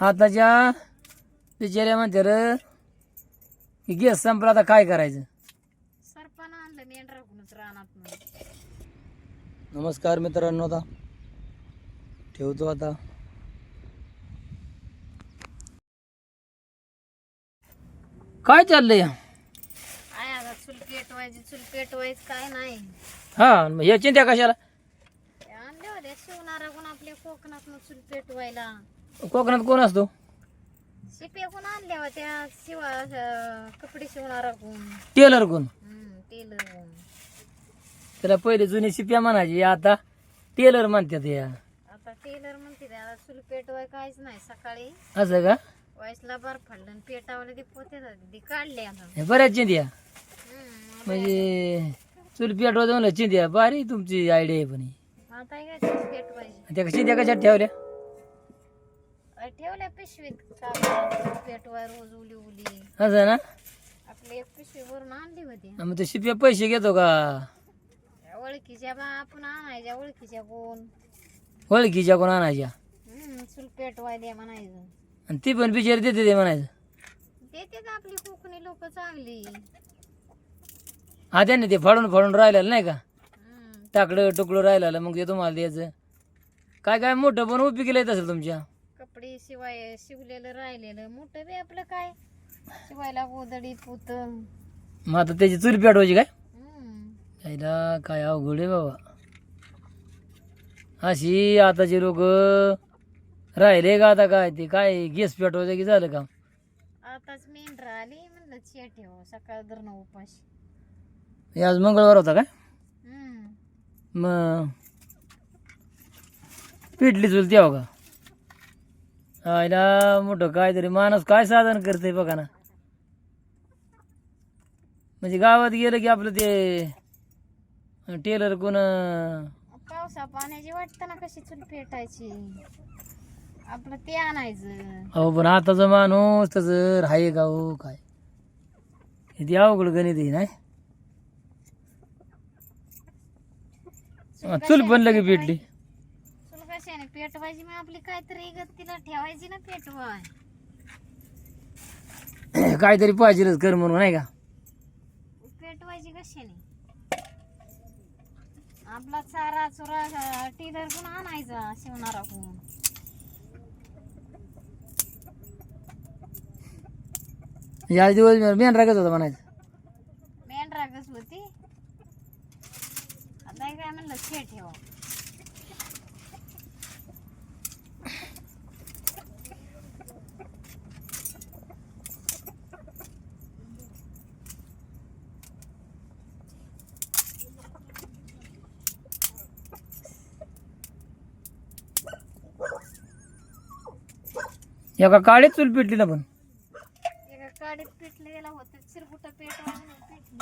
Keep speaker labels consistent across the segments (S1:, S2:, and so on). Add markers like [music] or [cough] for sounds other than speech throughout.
S1: आताच्या बिचाऱ्या म्हणते र गॅस संपला आता काय करायचं?
S2: सरपण आणलं मेंढराकडूनच रानात
S1: नमस्कार मित्रांनो आता. ठेवतो आता. काय चाललंय?
S2: आहे आता चूल पेटवायची चूल पेटवायचं काय नाही.
S1: हा मग या चिंत्या कशाला?
S2: आणले होते आपल्या कोकणात चूल पेटवायला
S1: कोकणात कोण असतो?
S2: शिप्याकडून आणल्या होत्या? शिवा अं, कपडे शिवणाराकडून
S1: टेलर कोण?
S2: टेलर.
S1: त्याला पहिले जुनी शिप्या म्हणायची आता टेलर म्हणतात या.
S2: आता टेलर म्हणते ते, आता चूल पेटवाय काहीच नाही सकाळी.
S1: असं का?
S2: वायसला बार फाडलं आणि पेटावलं ते पोते ते काढले आता.
S1: हे बऱ्याच चिंध्या.
S2: हम्म,
S1: म्हणजे चूल पेटवायचं म्हणलं चिंध्या भारी तुमची आयडिया आहे पण ही.
S2: आता काय चूल पेटवायची
S1: त्या चिंध्या कशात ठेवल्या?
S2: ठेवल्या पिशवीत पेटवाय रोज उली.
S1: असं ना?
S2: आपली एक पिशवी भरून आणली होती.
S1: मग ते शिप्या पैसे घेतो का?
S2: ओळखीच्या बा आपण आणायच्या ओळखीच्या कोण?
S1: ओळखीच्या कोण आणायच्या?
S2: हम्म, चूल पेटवाय द्या म्हणायचं.
S1: आणि ती पण बिचारी देते ते म्हणायचं.
S2: देते का आपली कोकणी लोक चांगली.
S1: हा त्याने ते फाडून फाडून राहिलेलं नाही का?
S2: हम्म,
S1: टाकडं टुकडं राहिलेलं मग ते तुम्हाला द्यायचं. काय काय मोठं पण उपी केलं येत असेल तुमच्या.
S2: कपडे शिवाय शिवलेलं राहिलेलं मोठं बी आपलं काय? शिवायला गोदडी पुत
S1: मग आता त्याची चूल पेटवायची काय?
S2: हम्म,
S1: यायला काय अवघड आहे बाबा. अशी आताचे लोक राहिले का आता काय? ते काय गॅस पेटवायचं की झालं का
S2: आताच मेंढरा आली म्हणलं चे ठेव सकाळ धरण उपाशी.
S1: हे आज मंगळवार होता काय?
S2: हम्म,
S1: मग पिटली चुलती हो का? आयला मोठं काहीतरी माणूस काय साधन करते बघा ना. म्हणजे गावात गेलं की आपलं ते टेलर कोण
S2: पावसा पाण्याची वाटतं ना कशी चूल पेटायची आपलं ते आणायचं.
S1: अहो पण आताचा माणूस तसं राहे का हो काय? किती अवघड गणित आहे नाही? चूल पण लगे पेटली
S2: पेटवायची मग आपली काहीतरी इगत तिला ठेवायची ना पेटवाय
S1: काहीतरी पाहिजेलच कर म्हणून नाही का?
S2: पेटवायची कशाने? आपला चारा चुरा टेलर पण आणायचा शिवणारा कोण
S1: या दिवस मेन रागत होता म्हणायचं.
S2: मेंढरा कस होती. आता काय म्हणलं छे ठेवा.
S1: एका काळीच चूल पेटली ना पण.
S2: एका काडीत पेटलेला होतं चिरकुट पेटवा म्हणून पेटली.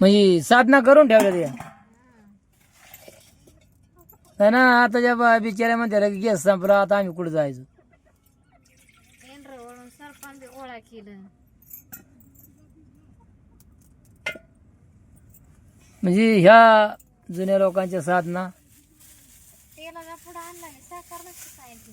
S1: म्हणजे साधना करून ठेवल्या त्या. ना आता ज्या बिचाऱ्या म्हणते की गॅस संपला आता आम्ही कुठं जायचं?
S2: वळून गोळा केलं.
S1: म्हणजे ह्या जुन्या लोकांच्या साधना
S2: पुढं आणला सांगितली.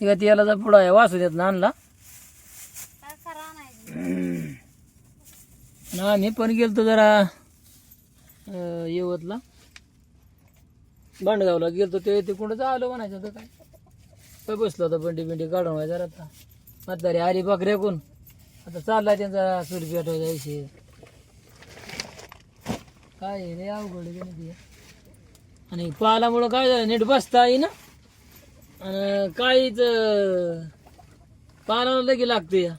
S1: इका तेलाचा पुढा आहे वासू देत ना आणला. ना आम्ही पण गेलतो जरा येवतला यवतला. भांडगावला गेलतो ते कुठं आलो म्हणायचं होतं काय? काय बसलो होता बंडी बिंडी काढून व्हायचा जरा आता. म्हातारी आली बकऱ्या कोण आता चालला त्यांचा सुरी पेटवायचा विषय काय रे अवघड आणि पालामुळं काय झालं नीट बसता येईना. आणि काहीच पालाला लगे लागतं या.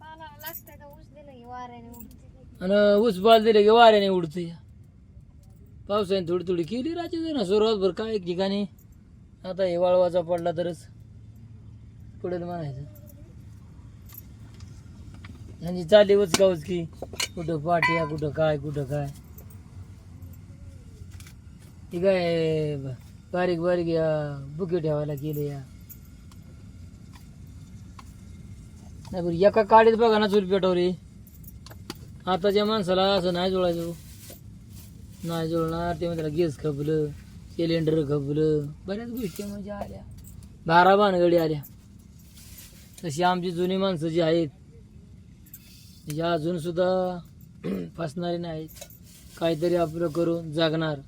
S2: पाला लागतंय तर ऊस दिलं की वाऱ्याने उडते.
S1: आणि ऊस बाल दिले की वाऱ्याने उडतं या. पावसाने थोडी थोडी केली राहते ना सुरुवात भर काय एक ठिकाणी. आता हे वाळवाचा पडला तरच पडेल म्हणायचं. म्हणजे चालली उचका उचकी कुठं पाट्या कुठं काय कुठं काय. ती काय बारीक बारीक या बुके ठेवायला गेले या. नाही बरं एका काडीत बघा ना चूल पेटवली आताच्या माणसाला असं नाही जुळायचं नाही जुळणार ते म्हणतात गॅस खपलं सिलेंडर खपलं. बऱ्याच गोष्टी म्हणजे आल्या. बारा भानगडी आल्या. तशी आमची जुनी माणसं जी आहेत या अजून सुद्धा [clears throat] फसणारी नाहीत. काहीतरी आपलं करून जगणार.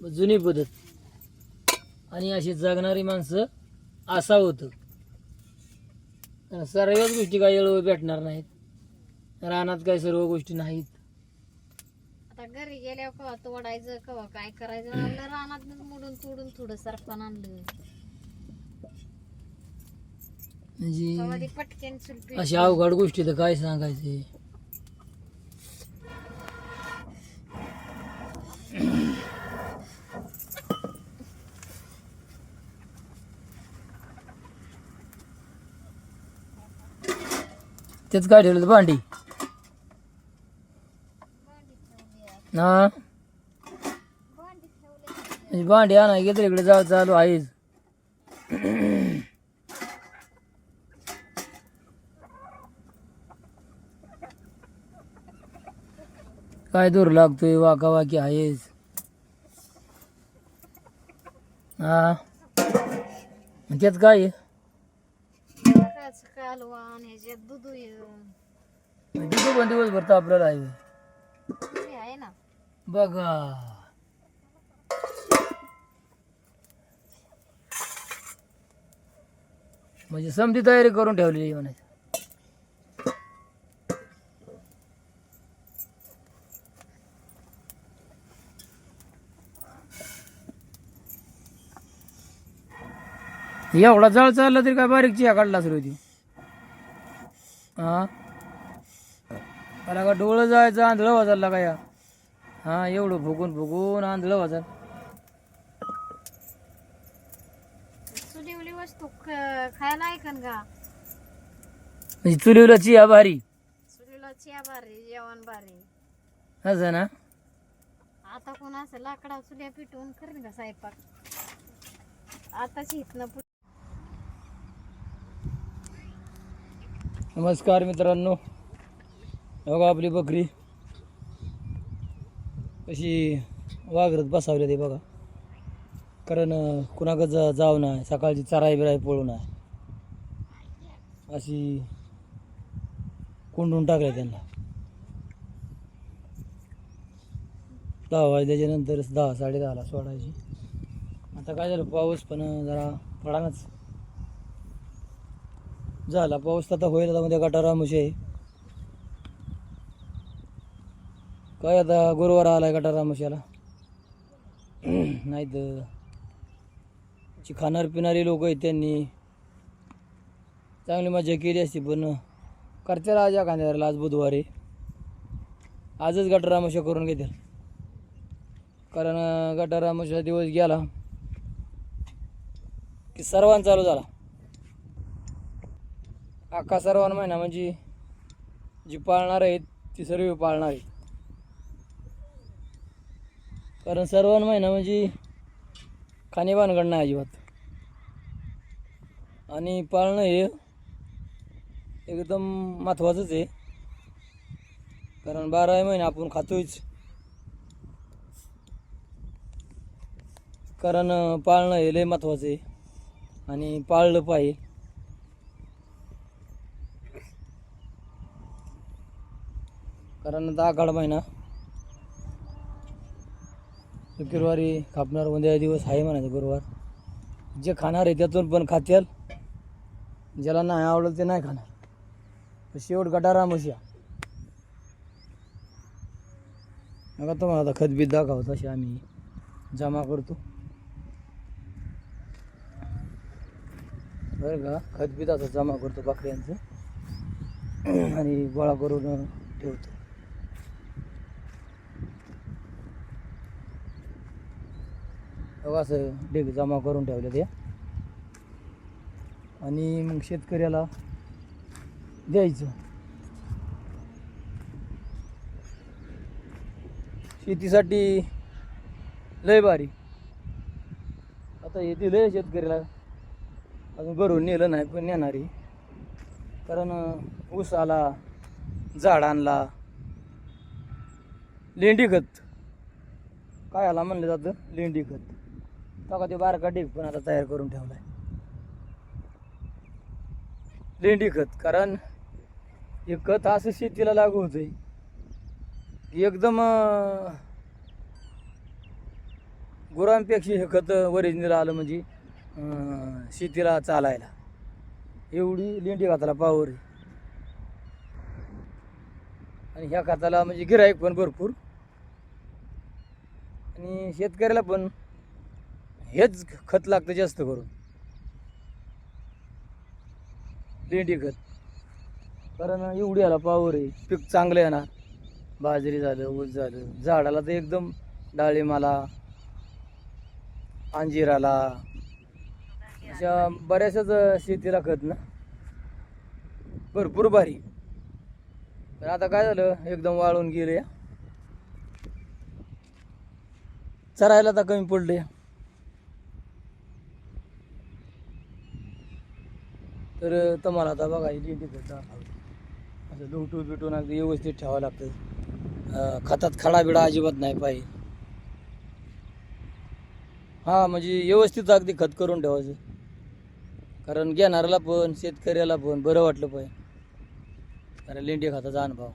S1: जुनी पद्धत. आणि अशी जगणारी माणसं असा होतं. सर्वच गोष्टी काही वेळ भेटणार नाहीत. रानात काही सर्व गोष्टी नाहीत.
S2: आता घरी गेल्यावर कवा तोडायचं कवा काय करायचं? आणलं रानात मोडून तोडून थोडं सरपण आणलं. कवा
S1: म्हणजे
S2: ते पटकन
S1: अशी अवघड गोष्टी तर काय सांगायचे? तेच ठेवलं होतं भांडी। हा म्हणजे भांडी आणा गेलं इकडे जाऊ चालू आहेच काय दूर लागतोय, वाका वाकी आहेच हा? त्यात काय? आहे?
S2: ह्याच्यात दूध
S1: पण दिवसभर तर आपल्याला आहे
S2: आहे ना.
S1: बघा. म्हणजे समधी तयारी करून ठेवलेली म्हणायचं. एवढा जळ चालला तरी काय बारीक चिया काढला असेल होती हा? मला का डोळं जायचं आंधळं वाजायला काय हा एवढं फुगून फुगून आंधळं वाजाल
S2: चुलीवली वस्तू खायला ऐकन का
S1: म्हणजे चुलीवला चिया भारी.
S2: चुलीला चिया भारी जेवण भारी.
S1: असं ना?
S2: आता कोण असं लाकडा चुल्या पिटवून करेन का स्वयंपाक आताच इथनं
S1: नमस्कार मित्रांनो. बघा आपली बकरी. अशी वाघरत बसावली ते बघा. कारण अं, जा जाऊ नाही सकाळची चराई बिराई पळू नाही अशी कोंडून टाकल्या त्यांना. दहा वाजल्याच्या नंतर दहा साडे दहाला सोडायची. आता काय झालं पाऊस पण जरा पडानच झाला. पाऊस तर आता होईल आता मध्ये गटारा मुशे आहे काय आता गुरुवार आलाय गटारा मुशाला नाही तर जी खाणार पिणारी लोक आहेत त्यांनी. चांगली मजा केली असती पण करते आज या कांद्याला आज बुधवारी. आजच गटारामशा करून घेतील. कारण गटारामशा दिवस गेला की सर्वांना चालू झाला. अख्खा सर्वांना महिना म्हणजे जी पाळणार आहेत ती सर्व पाळणार आहेत. कारण सर्वांना महिना म्हणजे खाणे भानगड नाही अजिबात. आणि पाळणं हे एकदम महत्त्वाचंच आहे. कारण बाराही महिने आपण खातोयच. कारण पाळणं हे लय महत्त्वाचं आहे. आणि पाळलं पाहिजे. कारण आता आखाड महिना. शुक्रवारी कापणार उद्या दिवस आहे म्हणायचं गुरुवार. जे खाणार आहे त्यातून पण खात्याल ज्याला नाही आवडलं ते नाही खाणार. शेवट गटारा मशिया नका तुम्हाला आता खतबीत दाखवत असे आम्ही. जमा करतो. बरं का? खतबीत असं जमा करतो बकऱ्यांचं. आणि गोळा करून ठेवतो. हो, असं डेग जमा करून ठेवले ते आणि मग शेतकऱ्याला द्यायचं. शेतीसाठी लय भारी. आता हे दिलं शेतकऱ्याला. अजून घरून नेलं नाही पण नेणारी कारण ऊस आला झाड आणला. लेंडी खत. काय आला म्हणलं जातं? लेंडी खत. बघा ते बारका ढीग पण आता तयार करून ठेवलाय. लेंडी खत कारण हे खत असं शेतीला लागू होतंय. एकदम गुरांपेक्षा हे खत ओरिजिनल आलं म्हणजे शेतीला चालायला. एवढी लेंडी खताला पावर आणि ह्या खताला म्हणजे गिराईक पण भरपूर. आणि शेतकऱ्याला पण हेच खत लागतं जास्त करून. लेंडी खत. कारण एवढी आला पावर आहे. पीक चांगलं येणार बाजरी झालं ऊस झालं. झाडाला तर एकदम डाळिंबाला अंजिराला अशा बऱ्याचशाच शेतीला खत ना. भरपूर भारी. आता काय झालं? एकदम वाळून गेले. चरायला तर कमी पडले. तर तुम्हाला आता बघा लेंडी असं लुटून बिटून अगदी व्यवस्थित ठेवावं लागतं. खतात खडा बिडा अजिबात नाही पाहिजे हां म्हणजे व्यवस्थित अगदी खत करून ठेवायचं. कारण घेणाऱ्याला पण शेतकऱ्याला पण बरं वाटलं पाहिजे कारण लेंडी खताचा अनुभव.